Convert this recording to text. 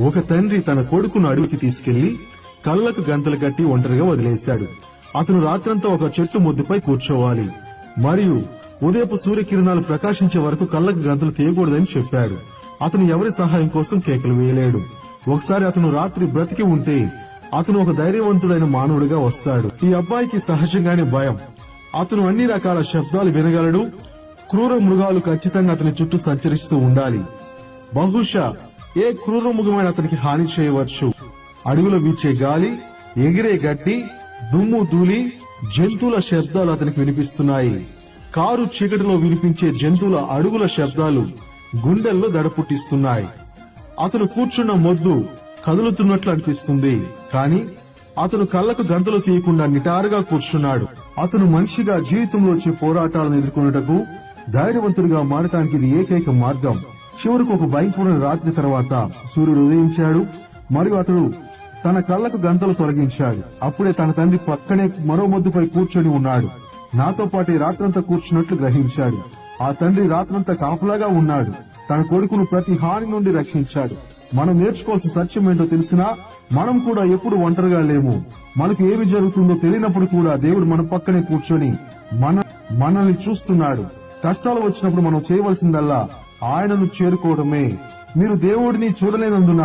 ఒక తండ్రి తన కొడుకును అడవికి తీసుకెళ్ళి కళ్ళకు గంతలు కట్టి ఒంటరిగా వదిలేశాడు. అతను రాత్రంతా ఒక చెట్టు ముద్దుపై కూర్చోవాలి. మరియు ఉదయపు సూర్యకిరణాలు ప్రకాశించే వరకు కళ్ళకు గంతలు తీయకూడదని చెప్పాడు. అతను ఎవరి సహాయం కోసం కేకలు వేయలేడు. ఒకసారి అతను రాత్రి బ్రతికి ఉంటే అతను ఒక ధైర్యవంతుడైన మానవుడిగా వస్తాడు. ఈ అబ్బాయికి సహజంగానే భయం. అతను అన్ని రకాల శబ్దాలు వినగలడు. క్రూర మృగాలు ఖచ్చితంగా అతని చుట్టూ సంచరిస్తూ ఉండాలి. బహుశా ఏ క్రూరముఖమైన అతనికి హాని చేయవచ్చు? అడవిలో వీచే గాలి ఎగిరే గడ్డి దుమ్ము ధూళి జంతువుల శబ్దాలు అతనికి వినిపిస్తున్నాయి. కారు చీకటిలో వినిపించే జంతువుల అడుగుల శబ్దాలు గుండెల్లో దడ పుట్టిస్తున్నాయి అతను కూర్చున్న మొద్దు కదులుతున్నట్లు అనిపిస్తుంది. కాని అతను కళ్ళకు గంతలు తీయకుండా నిటారుగా కూర్చున్నాడు. అతను మనిషిగా జీవితంలో వచ్చే పోరాటాలను ఎదుర్కొనుటకు ధైర్యవంతుడిగా మారటానికి ఇది ఏకైక మార్గం. చివరకు ఒక భయపూర్ణ రాత్రి తర్వాత సూర్యుడు ఉదయించాడు మరియు అతడు తన కళ్ళకు గంతలు తొలగించాడు. అప్పుడే తన తండ్రి పక్కనే మరో మొద్దుపై కూర్చొని ఉన్నాడు. నాతో పాటు రాత్రంతా కూర్చున్నట్లు గ్రహించాడు. ఆ తండ్రి రాత్రంతా కాపులాగా ఉన్నాడు. తన కొడుకును ప్రతి హాని నుండి రక్షించాడు. మనం నేర్చుకోవాల్సిన సత్యం ఏంటో తెలిసినా మనం కూడా ఎప్పుడు ఒంటరిగా లేము. మనకు ఏమి జరుగుతుందో తెలియనప్పుడు కూడా దేవుడు మన పక్కనే కూర్చొని మన మనల్ని చూస్తున్నాడు. కష్టాలు వచ్చినప్పుడు మనం చేయవలసిందల్లా ఆయనను చేరుకోవడమే. మీరు దేవుడిని చూడలేనందున